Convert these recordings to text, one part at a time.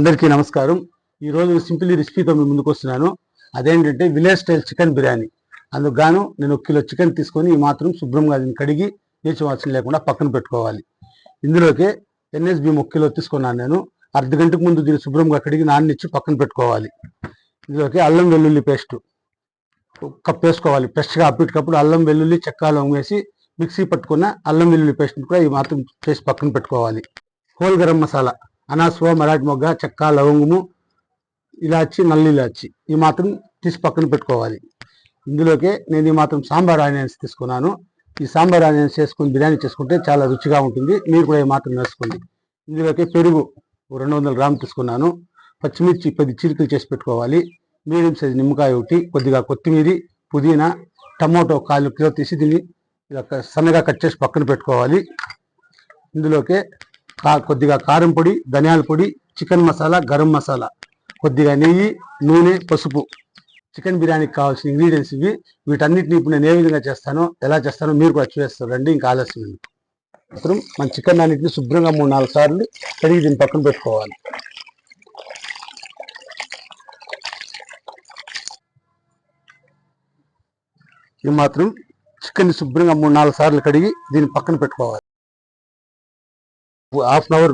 అందరికీ నమస్కారం. ఈరోజు సింపుల్ రెసిపీతో మీ ముందుకు వస్తున్నాను. అదేంటంటే విలేజ్ స్టైల్ చికెన్ బిర్యానీ. అందుకు గాను నేను ఒక కిలో చికెన్ తీసుకొని ఈ మాత్రం శుభ్రంగా దీన్ని కడిగి నీచు వాసన లేకుండా పక్కన పెట్టుకోవాలి. ఇందులోకి ఎన్ఎస్బి ఒక కిలో తీసుకున్నాను నేను. అర్ధ గంటకు ముందు దీన్ని శుభ్రంగా కడిగి నాన్నిచ్చి పక్కన పెట్టుకోవాలి. ఇందులోకి అల్లం వెల్లుల్లి పేస్ట్. కప్ వేసుకోవాలి. ఫ్రెష్గా అప్పటికప్పుడు అల్లం వెల్లుల్లి చెక్కాలు వేసి మిక్సీ పట్టుకున్న అల్లం వెల్లుల్లి పేస్ట్ కూడా ఈ మాత్రం చేసి పక్కన పెట్టుకోవాలి. హోల్ గరం మసాలా. అనాస్వ మరాఠీ మొగ్గ చెక్క లవంగము ఇలాచి నల్ల ఇలాచి. ఈ మాత్రం తీసి పక్కన పెట్టుకోవాలి. ఇందులోకే నేను ఈ మాత్రం సాంబార్ ఆనియన్స్ తీసుకున్నాను. ఈ సాంబార్ ఆనియన్స్ చేసుకుని బిర్యానీ చేసుకుంటే చాలా రుచిగా ఉంటుంది. మీరు కూడా ఈ మాత్రం వేసుకోండి ఇందులోకి పెరుగు రెండు వందల గ్రాములు తీసుకున్నాను. పచ్చిమిర్చి పది చీలికలు చేసి పెట్టుకోవాలి. మీడియం సైజ్ నిమ్మకాయ ఒకటి కొద్దిగా కొత్తిమీర పుదీనా టమోటో కాలు కిలో తీసి దీన్ని ఇలా సన్నగా కట్ చేసి పక్కన పెట్టుకోవాలి. ఇందులోకే కొద్దిగా కారం పొడి ధనియాల పొడి చికెన్ మసాలా గరం మసాలా. కొద్దిగా నెయ్యి నూనె పసుపు. చికెన్ బిర్యానీకి కావాల్సిన ఇంగ్రీడియంట్స్ ఇవి. వీటన్నిటిని ఇప్పుడు నేను ఏ విధంగా చేస్తానో ఎలా చేస్తానో మీరు కూడా చూస్తారు రండి ఇంకా ఆలస్యం మాత్రం మన చికెన్ అన్నింటిని శుభ్రంగా మూడు నాలుగు సార్లు కడిగి దీన్ని పక్కన పెట్టుకోవాలి. ఇది మాత్రం చికెన్ శుభ్రంగా మూడు నాలుగు సార్లు కడిగి దీన్ని పక్కన పెట్టుకోవాలి. హాఫ్ అన్ అవర్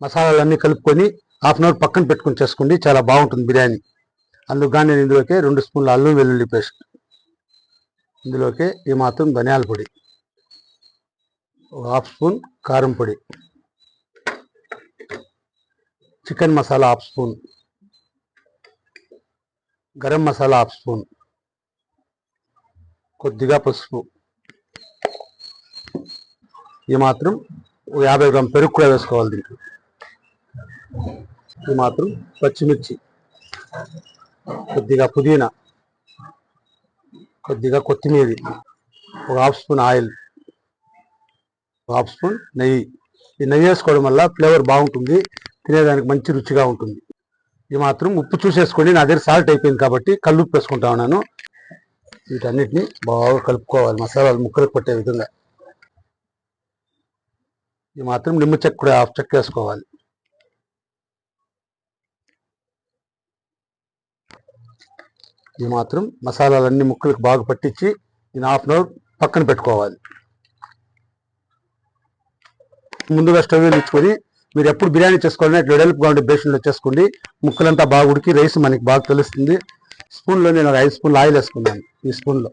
మసాలాలన్నీ కలుపుకొని హాఫ్ అన్ అవర్ పక్కన పెట్టుకొని చేసుకోండి. చాలా బాగుంటుంది బిర్యానీ. అందుకు నేను ఇందులోకి రెండు స్పూన్ల అల్లం వెల్లుల్లి పేస్ట్ ఇందులోకి ఈ మాత్రం ధనియాల పొడి హాఫ్ స్పూన్ కారం పొడి chicken masala half spoon garam masala half spoon కొద్దిగా పసుపు. ఈ మాత్రం యాభై గ్రామ్ పెరుగు కూడా వేసుకోవాలి దీనికి. ఇది మాత్రం పచ్చిమిర్చి. కొద్దిగా పుదీనా. కొద్దిగా కొత్తిమీర. ఒక హాఫ్ స్పూన్ ఆయిల్. ఒక హాఫ్ స్పూన్ నెయ్యి. ఈ నెయ్యి వేసుకోవడం వల్ల ఫ్లేవర్ బాగుంటుంది. తినేదానికి మంచి రుచిగా ఉంటుంది. ఇది మాత్రం ఉప్పు చూసేసుకోండి. నా దగ్గర సాల్ట్ అయిపోయింది కాబట్టి కల్లుప్పు వేసుకుంటా ఉన్నాను. వీటన్నిటిని బాగా కలుపుకోవాలి. మసాలాలు ముక్కలకు పట్టే విధంగా. ఇది మాత్రం నిమ్మ చెక్క కూడా హాఫ్ చెక్క వేసుకోవాలి. ఇది మాత్రం మసాలాలన్నీ ముక్కలకు బాగా పట్టించి దీని హాఫ్ అన్ అవర్ పక్కన పెట్టుకోవాలి. ముందుగా స్టవ్ వెలిగించుకొని మీరు ఎప్పుడు బిర్యానీ చేసుకోవాలని అట్లా వెడల్పుగా ఉండే బేషన్లో చేసుకోండి. ముక్కలంతా బాగా ఉడికి రైస్ మనకి బాగా తెలుస్తుంది. స్పూన్లో నేను ఒక ఐదు స్పూన్లు ఆయిల్ వేసుకున్నాను ఈ స్పూన్లో.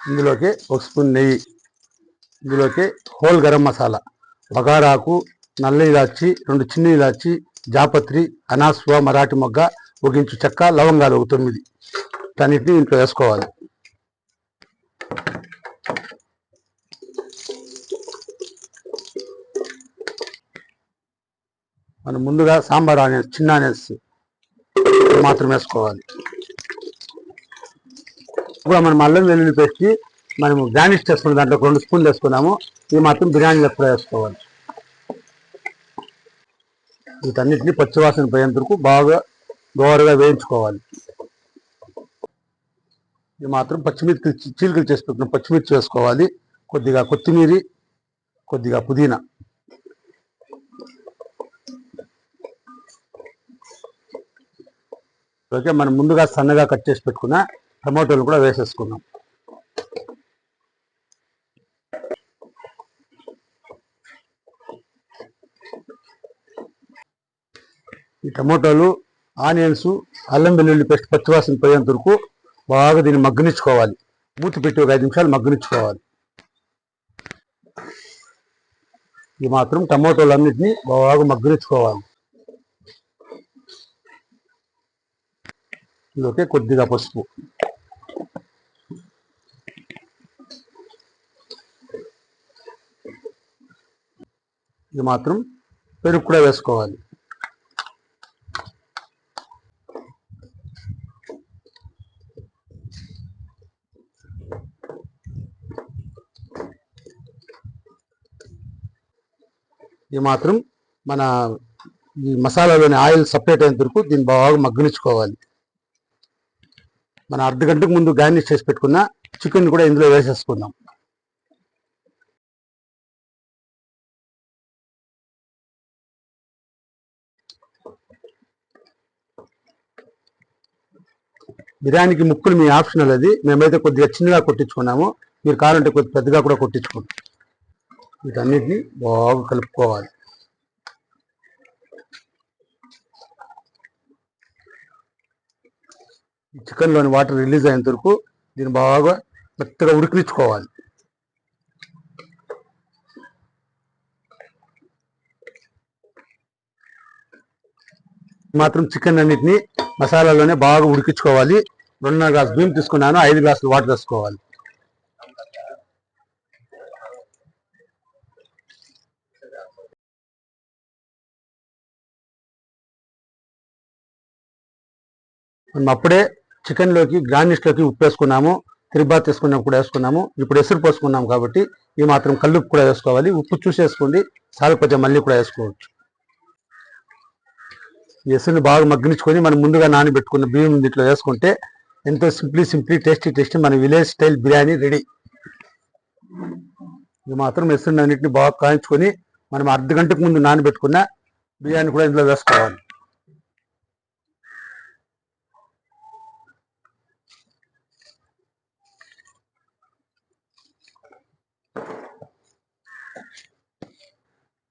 ఇందులోకి ఒక స్పూన్ నెయ్యి. ఇందులోకి హోల్ గరం మసాలా బగారాకు నల్ల ఇలాచి రెండు చిన్న ఇలాచి జాపత్రి అనాస్వ మరాఠీ మొగ్గ ఒక చెక్క లవంగాలు ఒక తొమ్మిది. వీటన్నిటిని ఇంట్లో వేసుకోవాలి. మనం ముందుగా సాంబార్ ఆనియన్స్ చిన్న ఆనియన్స్ మాత్రం వేసుకోవాలి. ఇప్పుడు మనం అల్లం వెల్లుల్లి పెట్టి మనము గార్నిష్ చేసుకున్న దాంట్లో రెండు స్పూన్లు వేసుకున్నాము. ఇది మాత్రం బిర్యానీలో కూడా వేసుకోవాలి. వీటన్నిటిని పచ్చివాసన పోయేంత వరకు బాగా గోరగా వేయించుకోవాలి. ఇది మాత్రం పచ్చిమిర్చి చీలికలు చేసి పెట్టిన పచ్చిమిర్చి వేసుకోవాలి. కొద్దిగా కొత్తిమీర కొద్దిగా పుదీనా. ఓకే మనం ముందుగా సన్నగా కట్ చేసి పెట్టుకున్న టమాటోలు కూడా వేసేసుకున్నాం. ఈ టమాటోలు ఆనియన్స్ అల్లం వెల్లుల్లి పేస్ట్ పచ్చివాసన పోయేంత వరకు బాగా దీన్ని మగ్గనిచ్చుకోవాలి. మూతి పెట్టి ఒక ఐదు నిమిషాలు మగ్గనిచ్చుకోవాలి. ఈ మాత్రం టమాటోలు అన్నిటిని బాగా మగ్గనిచ్చుకోవాలి. ఇందులోకి కొద్దిగా పసుపు. ఇది మాత్రం పెరుగు కూడా వేసుకోవాలి. ఈ మాత్రం మన ఈ మసాలాలోని ఆయిల్ సపరేట్ అయినంత వరకు దీన్ని బాగా మగ్గనిచ్చుకోవాలి. మన అర్ధ గంటకు ముందు గార్నిష్ చేసి పెట్టుకున్న చికెన్ కూడా ఇందులో వేసేసుకుందాం. బిర్యానీకి ముక్కులు మీ ఆప్షనల్ అది. మేమైతే కొద్దిగా చిన్నగా కొట్టించుకున్నాము. మీరు కావాలంటే కొద్ది పెద్దగా కూడా కొట్టించుకోండి. వీటన్నిటిని బాగా కలుపుకోవాలి. చికెన్లోని వాటర్ రిలీజ్ అయ్యేంత వరకు దీన్ని బాగా మెత్తగా ఉడికించుకోవాలి. మాత్రం చికెన్ అన్నిటిని మసాలాలోనే బాగా ఉడికించుకోవాలి. రెండున్నర గ్లాస్ బియ్యం తీసుకున్నాను ఐదు గ్లాసులు వాటర్ వేసుకోవాలి. మనం అప్పుడే చికెన్లోకి గ్రానిష్లోకి ఉప్పు వేసుకున్నాము తిరుబాత్ వేసుకున్నాము కూడా వేసుకున్నాము ఇప్పుడు ఎసురు పోసుకున్నాము కాబట్టి ఈ మాత్రం కల్లుప్పు కూడా వేసుకోవాలి. ఉప్పు చూసేసుకోండి సాల్ మళ్ళీ కూడా వేసుకోవచ్చు. ఈ ఎసురుని బాగా మగ్గించుకొని మనం ముందుగా నానబెట్టుకున్న బియ్యం దీంట్లో వేసుకుంటే ఎంతో సింప్లీ సింప్లీ టేస్టీ టేస్టీ మన విలేజ్ స్టైల్ బిర్యానీ రెడీ. ఇది మాత్రం ఎసురుని అన్నింటిని బాగా కాయించుకొని మనం అర్ధ గంటకు ముందు నానబెట్టుకున్న బిర్యానీ కూడా ఇందులో వేసుకోవాలి.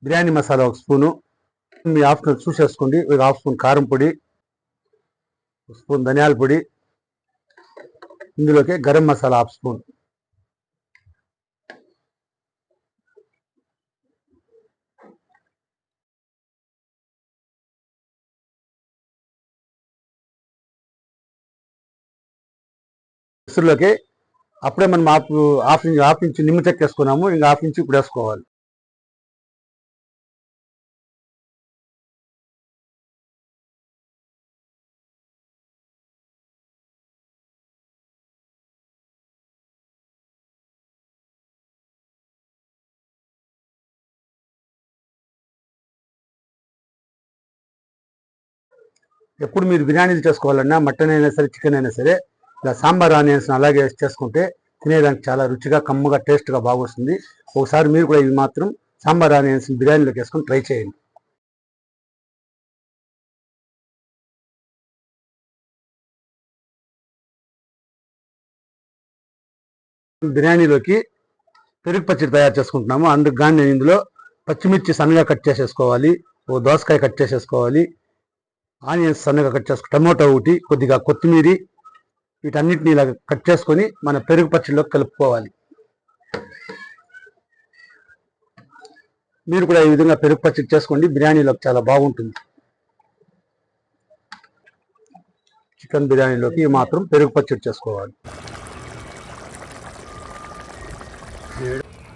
బిర్యానీ మసాలా ఒక స్పూను. మీ ఆప్షన్ చూసేసుకోండి. ఒక హాఫ్ స్పూన్ కారం పొడి ఒక స్పూన్ ధనియాల పొడి ఇందులోకి గరం మసాలా హాఫ్ స్పూన్. మిక్సర్లోకి అప్పుడే మనం half half inch half inch నిమ్మ చెక్క వేసుకున్నాము ఇంకా హాఫ్ ఇంచ్ ఇప్పుడు వేసుకోవాలి. ఎప్పుడు మీరు బిర్యానీలు చేసుకోవాలన్నా మటన్ అయినా సరే చికెన్ అయినా సరే ఇలా సాంబార్ ఆనియన్స్ అలాగే చేసుకుంటే తినేదానికి చాలా రుచిగా కమ్మగా టేస్ట్గా బాగొస్తుంది. ఒకసారి మీరు కూడా ఇది మాత్రం సాంబార్ ఆనియన్స్ బిర్యానీలోకి వేసుకొని ట్రై చేయండి. బిర్యానీలోకి పెరుగు పచ్చడి తయారు చేసుకుంటున్నాము. అందుకు కానీ నేను ఇందులో పచ్చిమిర్చి సన్నగా కట్ చేసేసుకోవాలి. ఓ దోసకాయ కట్ చేసేసుకోవాలి. ఆనియన్స్ సన్నగా కట్ చేసుకుని టమోటా ఒకటి కొద్దిగా కొత్తిమీర వీటన్నిటిని ఇలా కట్ చేసుకొని మన పెరుగు పచ్చడిలోకి కలుపుకోవాలి. మీరు కూడా ఈ విధంగా పెరుగు పచ్చడి చేసుకోండి బిర్యానీలోకి చాలా బాగుంటుంది. చికెన్ బిర్యానీలోకి మాత్రం పెరుగు పచ్చడి చేసుకోవాలి.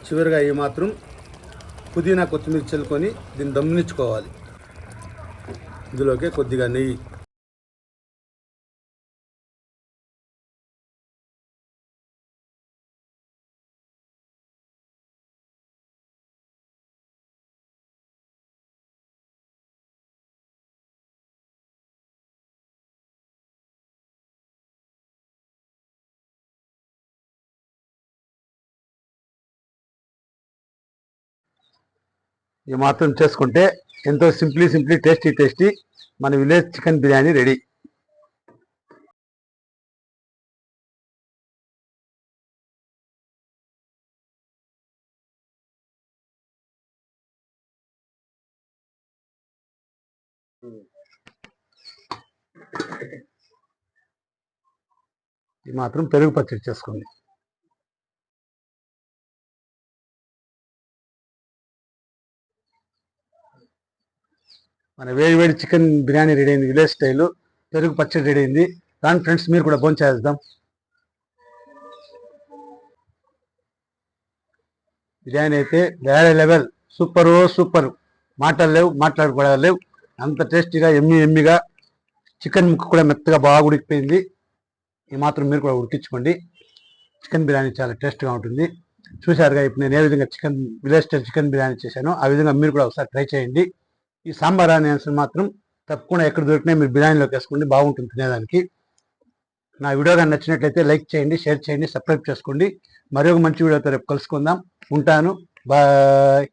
చివరిగా ఈ మాత్రం పుదీనా కొత్తిమీర చల్లుకొని దీన్ని దమ్మునిచ్చుకోవాలి. ఇందులోకి కొద్దిగా నెయ్యి. ఈ మాత్రం చేసుకుంటే ఎంతో సింప్లీ సింప్లీ టేస్టీ టేస్టీ మన విలేజ్ చికెన్ బిర్యానీ రెడీ. ఇది మాత్రం పెరుగు పచ్చడి చేసుకోండి. మన వేడి వేడి చికెన్ బిర్యానీ రెడీ అయింది విలేజ్ స్టైల్. పెరుగు పచ్చడి రెడీ అయింది. దాని ఫ్రెండ్స్ మీరు కూడా భోజనం చేద్దాం. బిర్యానీ అయితే వేరే లెవెల్. Super super. మాటలు లేవు లేవు. అంత టేస్టీగా ఎమ్మి ఎమ్మిగా చికెన్ ముక్క కూడా మెత్తగా బాగా ఉడికిపోయింది. ఈ మాత్రం మీరు కూడా ఉడికించుకోండి. చికెన్ బిర్యానీ చాలా టేస్ట్గా ఉంటుంది. చూశారుగా ఇప్పుడు నేను ఏ విధంగా chicken village style chicken biryani చేశానో ఆ విధంగా మీరు కూడా ఒకసారి ట్రై చేయండి. ఈ సాంబార్ ఆనియన్స్ మాత్రం తప్పకుండా ఎక్కడ దొరికినా మీరు బిర్యానీలోకి వేసుకోండి బాగుంటుంది తినేదానికి. నా వీడియో కానీ నచ్చినట్లయితే లైక్ చేయండి షేర్ చేయండి సబ్స్క్రైబ్ చేసుకోండి. మరొక మంచి వీడియోతో రేపు కలుసుకుందాం. ఉంటాను. బాయ్.